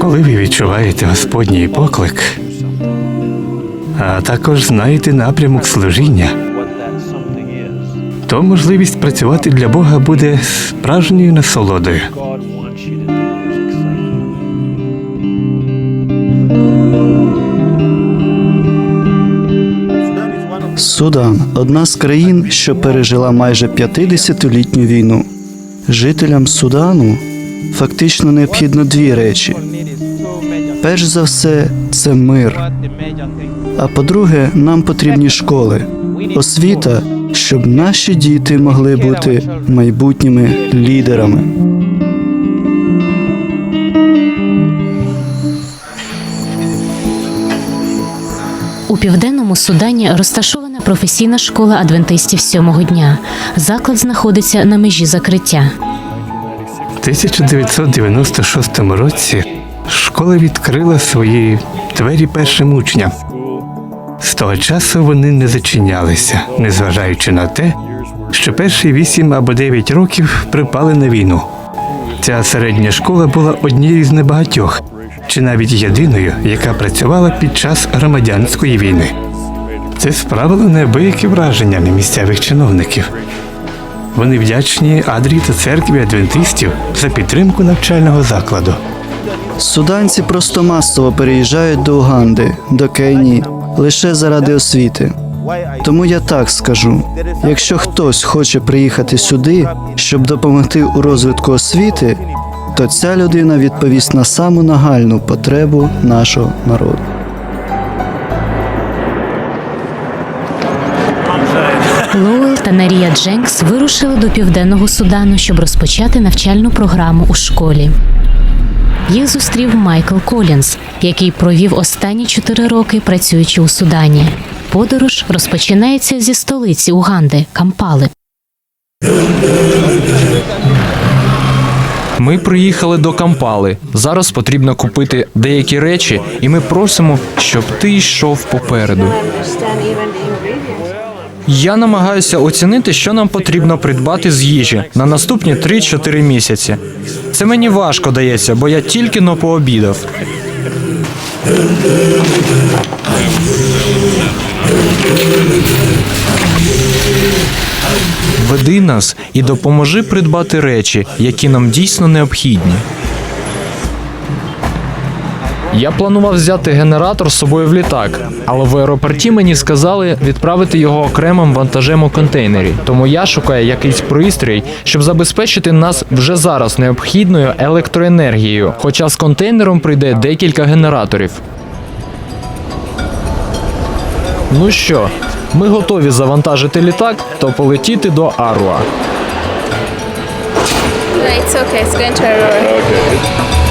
Коли ви відчуваєте Господній поклик, а також знаєте напрямок служіння, то можливість працювати для Бога буде справжньою насолодою. Судан одна з країн, що пережила майже 50-літню війну. Жителям Судану фактично необхідно дві речі: перш за все, це мир. А по-друге, нам потрібні школи, освіта, щоб наші діти могли бути майбутніми лідерами. У південному Судані розташована професійна школа адвентистів сьомого дня. Заклад знаходиться на межі закриття. В 1996 році школа відкрила свої двері першим учням. З того часу вони не зачинялися, незважаючи на те, що перші вісім або дев'ять років припали на війну. Ця середня школа була однією з небагатьох, чи навіть єдиною, яка працювала під час громадянської війни. Це справило неабияке враження на місцевих чиновників. Вони вдячні Адрі та церкві адвентистів за підтримку навчального закладу. Суданці просто масово переїжджають до Уганди, до Кенії лише заради освіти. Тому я так скажу: якщо хтось хоче приїхати сюди, щоб допомогти у розвитку освіти, то ця людина відповість на саму нагальну потребу нашого народу. Та Нарія Дженкс вирушили до південного Судану, щоб розпочати навчальну програму у школі. Їх зустрів Майкл Колінс, який провів останні чотири роки працюючи у Судані. Подорож розпочинається зі столиці Уганди Кампали. Ми приїхали до Кампали. Зараз потрібно купити деякі речі, і ми просимо, щоб ти йшов попереду. Я намагаюся оцінити, що нам потрібно придбати з їжі на наступні 3-4 місяці. Це мені важко дається, бо я тільки но пообідав. Веди нас і допоможи придбати речі, які нам дійсно необхідні. Я планував взяти генератор з собою в літак, але в аеропорті мені сказали відправити його окремим вантажем у контейнері. Тому я шукаю якийсь пристрій, щоб забезпечити нас вже зараз необхідною електроенергією. Хоча з контейнером прийде декілька генераторів. Ну що, ми готові завантажити літак та полетіти до Аруа. No, it's okay. It's going to Aurora. У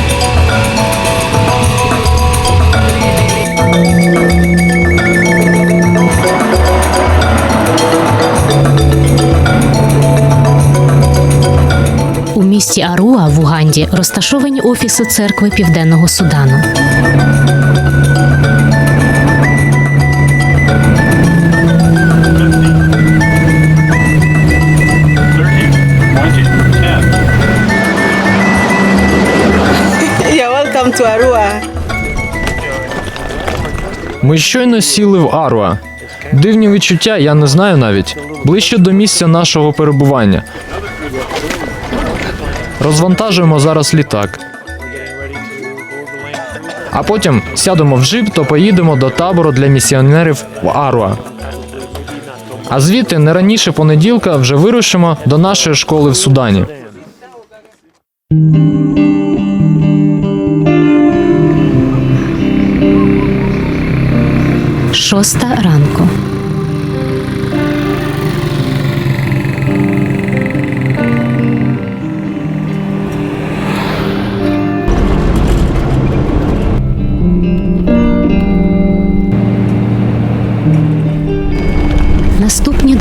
місті Аруа в Уганді розташовані офіси церкви Південного Судану. You're welcome to Ми щойно сіли в Аруа. Дивні відчуття, я не знаю навіть. Ближче до місця нашого перебування. Розвантажуємо зараз літак. А потім сядемо в джип та поїдемо до табору для місіонерів в Аруа. А звідти не раніше понеділка вже вирушимо до нашої школи в Судані. Шоста ранку.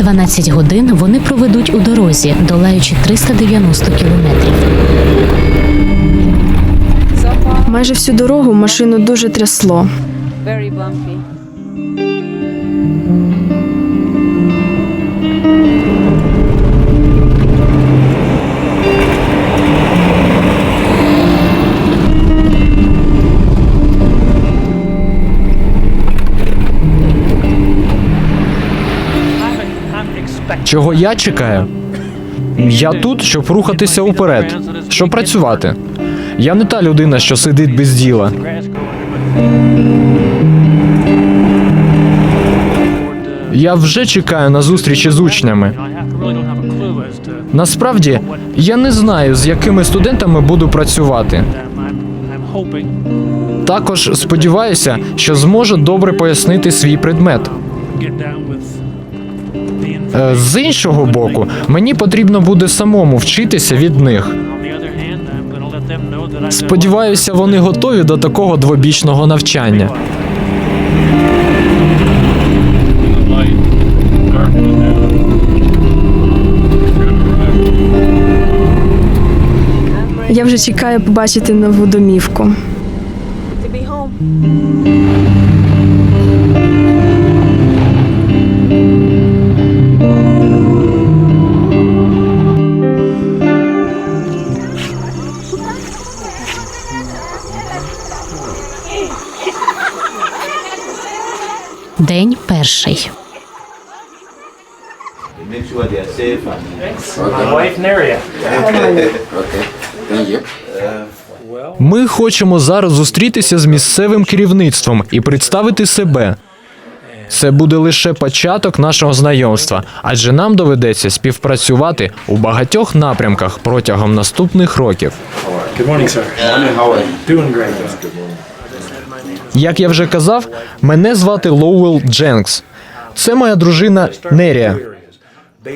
12 годин вони проведуть у дорозі, долаючи 390 кілометрів. Майже всю дорогу машину дуже трясло. Чого я чекаю? Я тут, щоб рухатися уперед, щоб працювати. Я не та людина, що сидить без діла. Я вже чекаю на зустрічі з учнями. Насправді, я не знаю, з якими студентами буду працювати. Також сподіваюся, що зможу добре пояснити свій предмет. Е, З іншого боку, мені потрібно буде самому вчитися від них. Сподіваюся, вони готові до такого двобічного навчання. Я вже чекаю побачити нову домівку. Перший. are Ми хочемо зараз зустрітися з місцевим керівництвом і представити себе. Це буде лише початок нашого знайомства, адже нам доведеться співпрацювати у багатьох напрямках протягом наступних років. Good morning, sir. Doing great. Як я вже казав, мене звати Лоуел Дженкс. Це моя дружина Нерія.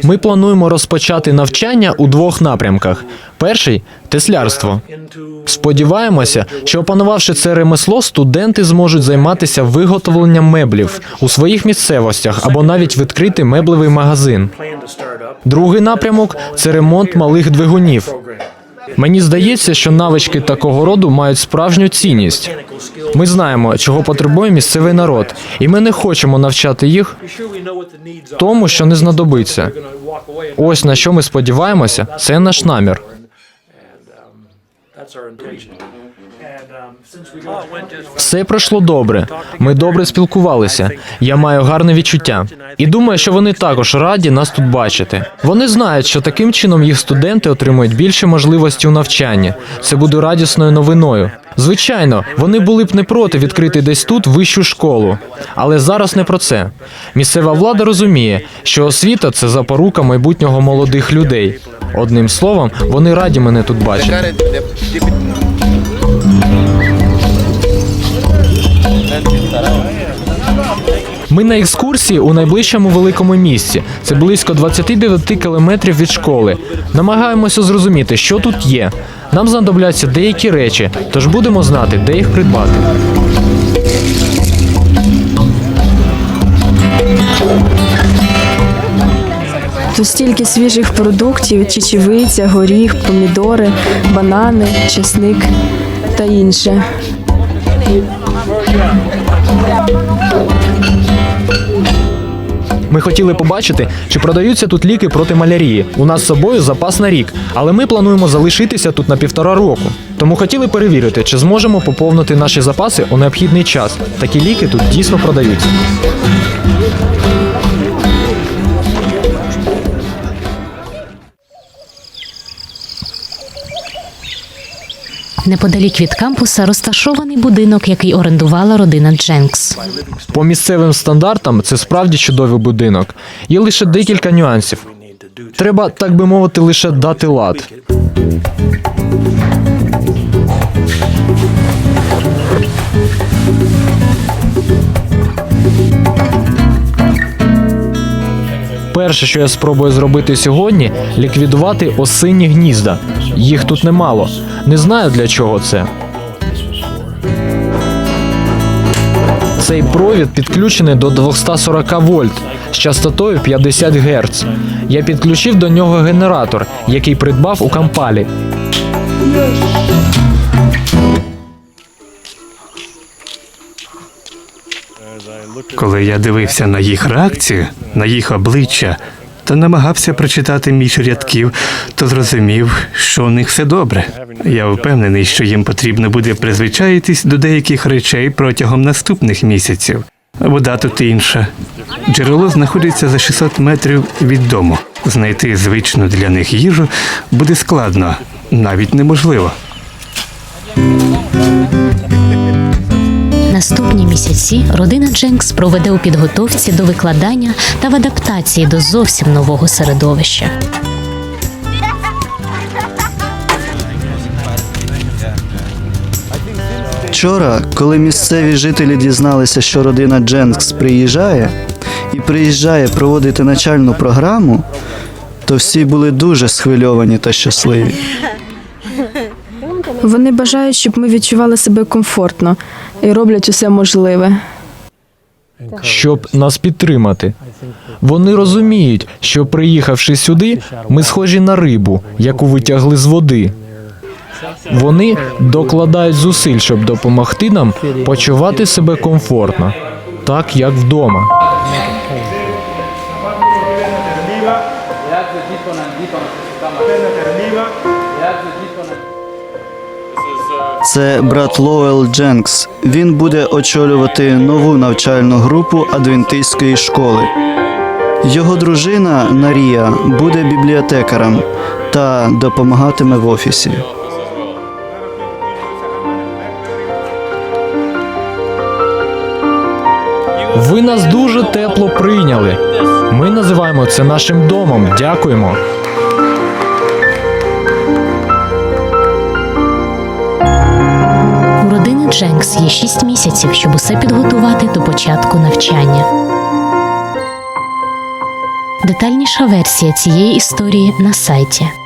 Ми плануємо розпочати навчання у двох напрямках: перший теслярство. Сподіваємося, що опанувавши це ремесло, студенти зможуть займатися виготовленням меблів у своїх місцевостях або навіть відкрити меблевий магазин. Другий напрямок це ремонт малих двигунів. Мені здається, що навички такого роду мають справжню цінність. Ми знаємо, чого потребує місцевий народ, і ми не хочемо навчати їх тому, що не знадобиться. Ось на що ми сподіваємося, це наш намір. Все пройшло добре. Ми добре спілкувалися. Я маю гарне відчуття. І думаю, що вони також раді нас тут бачити. Вони знають, що таким чином їх студенти отримують більше можливості у навчанні. Це буде радісною новиною. Звичайно, вони були б не проти відкрити десь тут вищу школу. Але зараз не про це. Місцева влада розуміє, що освіта це запорука майбутнього молодих людей. Одним словом, вони раді мене тут бачити. Ми на екскурсії у найближчому великому місті. Це близько 29 кілометрів від школи. Намагаємося зрозуміти, що тут є. Нам знадобляться деякі речі, тож будемо знати, де їх придбати. Тут стільки свіжих продуктів: чечевиця, горіх, помідори, банани, чесник та інше. Ми хотіли побачити, чи продаються тут ліки проти малярії. У нас з собою запас на рік, але ми плануємо залишитися тут на півтора року. Тому хотіли перевірити, чи зможемо поповнити наші запаси у необхідний час. Такі ліки тут дійсно продаються. Неподалік від кампуса розташований будинок, який орендувала родина Дженкс. По місцевим стандартам це справді чудовий будинок. Є лише декілька нюансів. Треба, так би мовити, лише дати лад. Перше, що я спробую зробити сьогодні, ліквідувати осинні гнізда. Їх тут немало. Не знаю для чого це. Цей провід підключений до 240 вольт з частотою 50 Гц. Я підключив до нього генератор, який придбав у Кампалі. Коли я дивився на їх реакцію, на їх обличчя та намагався прочитати між рядків, то зрозумів, що у них все добре. Я впевнений, що їм потрібно буде призвичаїтись до деяких речей протягом наступних місяців. Вода тут інша. Джерело знаходиться за 600 метрів від дому. Знайти звичну для них їжу буде складно, навіть неможливо. Наступні місяці родина Дженкс проведе у підготовці до викладання та в адаптації до зовсім нового середовища. Вчора, коли місцеві жителі дізналися, що родина Дженкс приїжджає і приїжджає проводити начальну програму, то всі були дуже схвильовані та щасливі. Вони бажають, щоб ми відчували себе комфортно і роблять усе можливе. щоб нас підтримати. Вони розуміють, що приїхавши сюди, ми схожі на рибу, яку витягли з води. Вони докладають зусиль, щоб допомогти нам почувати себе комфортно, так як вдома. Це брат Лоуел Дженкс. Він буде очолювати нову навчальну групу адвентистської школи. Його дружина Нарія буде бібліотекарем та допомагатиме в офісі. Ви нас дуже тепло прийняли. Ми називаємо це нашим домом. Дякуємо. Дженкс є 6 місяців, щоб усе підготувати до початку навчання. Детальніша версія цієї історії на сайті